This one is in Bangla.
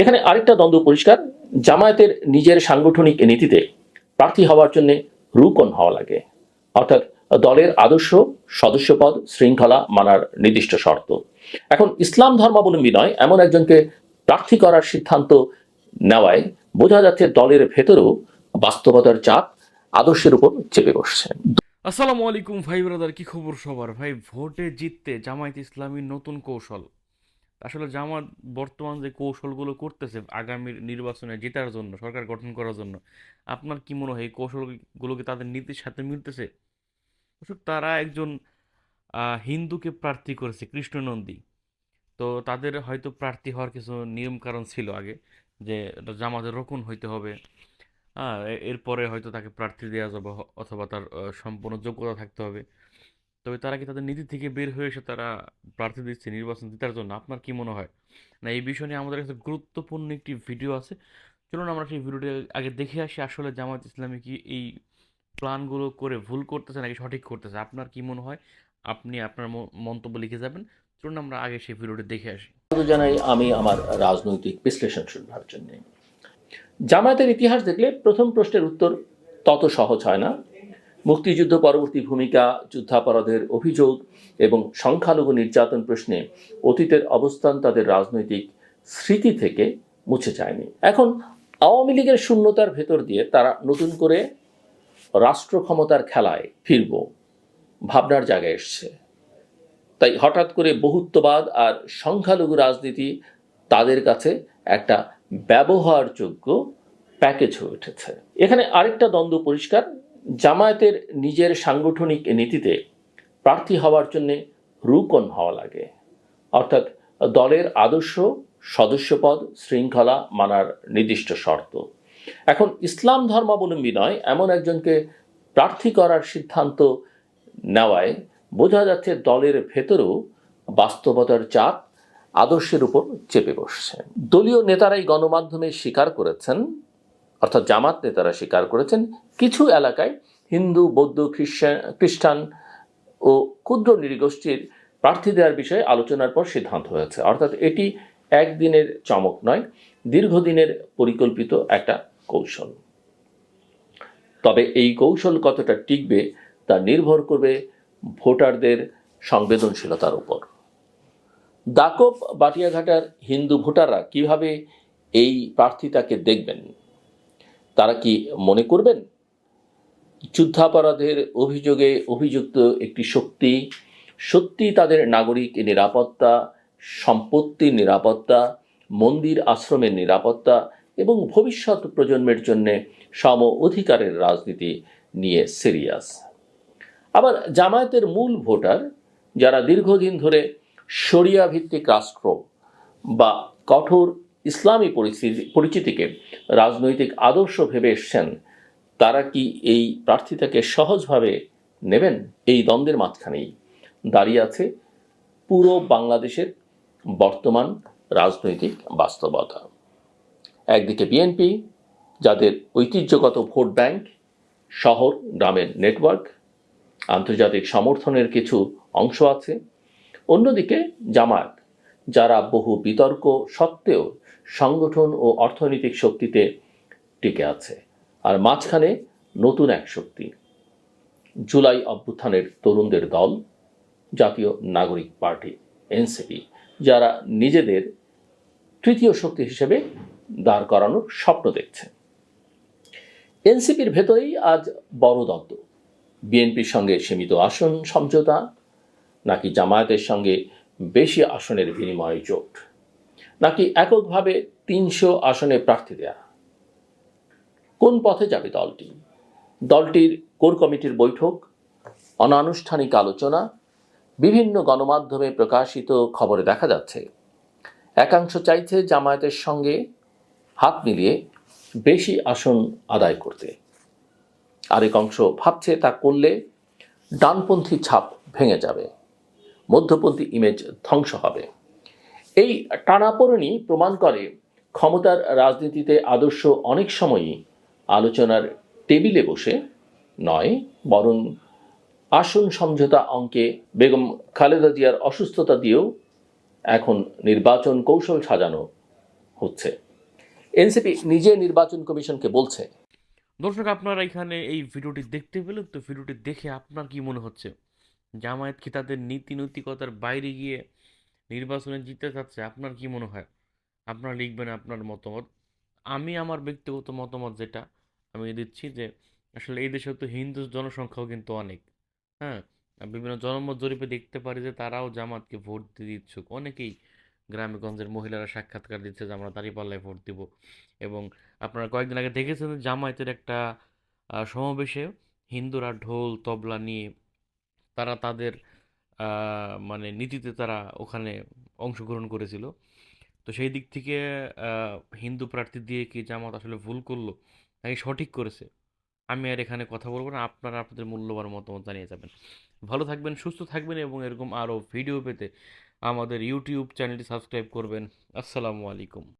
এখানে আরেকটা দ্বন্দ্ব পরিষ্কার, জামায়াতের নিজের সাংগঠনিক নীতিতে প্রার্থী হওয়ার জন্য রুকন হওয়া লাগে। অর্থাৎ দলের আদর্শ সদস্যপদ শৃঙ্খলা মানার নির্দিষ্ট শর্ত। এখন ইসলাম ধর্মাবলম্বী নয়, এমন একজনকে প্রার্থী করার সিদ্ধান্ত নেওয়ায় বোঝা যাচ্ছে দলের ভেতরেও বাস্তবতার চাপ আদর্শের উপর চেপে বসছে। আসসালামু আলাইকুম ভাই ব্রাদার কি খবর সবার? ভাই, ভোটে জিততে জামায়াত ইসলামীর নতুন কৌশল। আসলে জামাত বর্তমান যে কৌশলগুলো করতেছে আগামী নির্বাচনে জেতার জন্য, সরকার গঠন করার জন্য, আপনার কি মনে হয় এই কৌশলগুলো কি তাদের নীতির সাথে মিলতেছে? তারা একজন হিন্দুকে প্রার্থী করেছে, কৃষ্ণনন্দী। তো তাদের হয়তো প্রার্থী হওয়ার কিছু নিয়ম কারণ ছিল আগে, যে জামাতের রকুন হইতে হবে। হ্যাঁ এরপরে হয়তো তাকে প্রার্থী দেওয়া যাবে, অথবা তার সম্পূর্ণ যোগ্যতা থাকতে হবে। তবে তারা কি তাদের নীতি থেকে বের হয়ে এসে তারা প্রার্থী দিচ্ছে, নির্বাচন জেতার জন্য? আপনার কি মনে হয়? না, এই বিষয় নিয়ে আমাদের কাছে গুরুত্বপূর্ণ একটি ভিডিও আছে। চলুন আমরা সেই ভিডিওটি আগে দেখে আসি, আসলে জামাত ইসলামী কি এই প্ল্যানগুলো করে ভুল করতেছে নাকি সঠিক করতেছে? আপনার কি মনে হয়? আপনি আপনার মন্তব্য লিখে যাবেন। চলুন আমরা আগে সেই ভিডিওটি দেখে আসি। জানাই আমি আমার রাজনৈতিক বিশ্লেষণ শুনবার জন্য। জামায়াতের ইতিহাস দেখলে প্রথম প্রশ্নের উত্তর তত সহজ হয় না। মুক্তিযুদ্ধ পরবর্তী ভূমিকা, যুদ্ধাপরাধের অভিযোগ এবং সংখ্যালঘু নির্যাতন প্রশ্নে অতীতের অবস্থান তাদের রাজনৈতিক স্মৃতি থেকে মুছে যায়নি। এখন আওয়ামী লীগের শূন্যতার ভেতর দিয়ে তারা নতুন করে রাষ্ট্র ক্ষমতার খেলায় ফিরব, ভাবনার জায়গায় এসছে। তাই হঠাৎ করে বহুত্ববাদ আর সংখ্যালঘু রাজনীতি তাদের কাছে একটা ব্যবহারযোগ্য প্যাকেজ হয়ে উঠেছে। এখানে আরেকটা দ্বন্দ্ব পরিষ্কার জামায়াতের নিজের সাংগঠনিক নীতিতে প্রার্থী হওয়ার জন্যে রুকন হওয়া লাগে। অর্থাৎ দলের আদর্শ সদস্যপদ শৃঙ্খলা মানার নির্দিষ্ট শর্ত। এখন ইসলাম ধর্মাবলম্বী নয়, এমন একজনকে প্রার্থী করার সিদ্ধান্ত নেওয়ায় বোঝা যাচ্ছে দলের ভেতরেও বাস্তবতার চাপ আদর্শের উপর চেপে বসছে। দলীয় নেতারাই গণমাধ্যমে স্বীকার করেছেন অর্থাৎ জামাত নেতারা স্বীকার করেছেন, কিছু এলাকায় হিন্দু, বৌদ্ধ, খ্রিস্টান খ্রিস্টান ও ক্ষুদ্র নৃগোষ্ঠীর প্রার্থী দেওয়ার বিষয়ে আলোচনার পর সিদ্ধান্ত হয়েছে। অর্থাৎ এটি একদিনের চমক নয়, দীর্ঘদিনের পরিকল্পিত একটা কৌশল। তবে এই কৌশল কতটা টিকবে তা নির্ভর করবে ভোটারদের সংবেদনশীলতার উপর। দাকব বাটিয়াঘাটার হিন্দু ভোটাররা কীভাবে এই প্রার্থিতাকে দেখবেন? তারা কি মনে করবেন? যুদ্ধাপরাধের অভিযোগে অভিযুক্ত একটি শক্তি, সত্যি তাদের নাগরিক নিরাপত্তা সম্পত্তির নিরাপত্তা, মন্দির আশ্রমের নিরাপত্তা এবং ভবিষ্যৎ প্রজন্মের জন্য সম অধিকারের রাজনীতি নিয়ে সিরিয়াস। আবার জামায়াতের মূল ভোটার, যারা দীর্ঘদিন ধরে শরিয়া ভিত্তিক রাষ্ট্র বা কঠোর ইসলামী পরিস্থিতি, পরিচিতিকে রাজনৈতিক আদর্শ ভেবে এসছেন, তারা কি এই প্রার্থিতাকে সহজভাবে নেবেন? এই দ্বন্দ্বের মাঝখানেই দাঁড়িয়ে আছে পুরো বাংলাদেশের বর্তমান রাজনৈতিক বাস্তবতা। একদিকে বিএনপি, যাদের ঐতিহ্যগত ভোট ব্যাংক, শহর, গ্রামের নেটওয়ার্ক, আন্তর্জাতিক সমর্থনের কিছু অংশ আছে। অন্যদিকে জামায়াত, যারা বহু বিতর্ক সত্ত্বেও সংগঠন ও অর্থনৈতিক শক্তিতে টিকে আছে। আর মাঝখানে নতুন এক শক্তি, জুলাই অভ্যুত্থানের তরুণদের দল, জাতীয় নাগরিক পার্টি, এনসিপি, যারা নিজেদের তৃতীয় শক্তি হিসেবে দাঁড় করানোর স্বপ্ন দেখছে। এনসিপির ভেতরেই আজ বড় দ্বন্দ্ব। বিএনপির সঙ্গে সীমিত আসন, সমঝোতা, নাকি জামায়াতের সঙ্গে বেশি আসনের বিনিময় জোট? নাকি এককভাবে তিনশো আসনে প্রার্থী দেয়া? কোন পথে যাবে দলটি? দলটির কোর কমিটির বৈঠক, অনানুষ্ঠানিক আলোচনা, বিভিন্ন গণমাধ্যমে প্রকাশিত খবরে দেখা যাচ্ছে। একাংশ চাইছে জামায়াতের সঙ্গে হাত মিলিয়ে বেশি আসন আদায় করতে। আরেক অংশ ভাবছে তা করলে ডানপন্থী ছাপ ভেঙে যাবে। মধ্যপন্থী ইমেজ ধ্বংস হবে। এই টানাপোড়েনই প্রমাণ করে ক্ষমতার রাজনীতিতে আদর্শ অনেক সময়ই আলোচনার টেবিলে বসে নয়, বরং আসন সমঝোতা অঙ্কে বেগম খালেদা জিয়ার অসুস্থতা দিয়েও এখন নির্বাচন কৌশল সাজানো হচ্ছে। এনসিপি নিজে নির্বাচন কমিশনকে বলছে। দর্শক, আপনারা এখানে এই ভিডিওটি দেখতে পেলেন, তো ভিডিওটি দেখে আপনার কি মনে হচ্ছে? জামায়াত কি তাদের নীতি নৈতিকতার বাইরে গিয়ে নির্বাচনে জিততে চাচ্ছে, আপনার কি মনে হয়? আপনারা লিখবেন আপনার মতামত। আমি আমার ব্যক্তিগত মতামত যেটা, আমি দিচ্ছি যে, আসলে এই দেশে তো হিন্দু জনসংখ্যাও কিন্তু অনেক হ্যাঁ? বিভিন্ন জনমত জরিপে দেখতে পারি যে, তারাও জামাতকে ভোট দিতে ইচ্ছুক অনেকেই গ্রামেগঞ্জের মহিলারা সাক্ষাৎকার দিচ্ছে যে, আমরা দাঁড়িপাল্লায় ভোট দিব। এবং আপনারা কয়েকদিন আগে দেখেছেন জামায়াতের একটা সমাবেশে হিন্দুরা ঢোল, তবলা নিয়ে তারা তাদের মানে নীতিতে তারা ওখানে অংশগ্রহণ করেছিল। তো সেই দিক থেকে হিন্দু প্রার্থী দিয়ে কি জামাত আসলে ভুল করল? নাকি সঠিক করেছে? আমি আর এখানে কথা বলব না, আপনারা আপনাদের মূল্যবান মতামত জানিয়ে যাবেন। ভালো থাকবেন, সুস্থ থাকবেন এবং এরকম আরও ভিডিও পেতে আমাদের ইউটিউব চ্যানেলটি সাবস্ক্রাইব করবেন। আসসালামু আলাইকুম।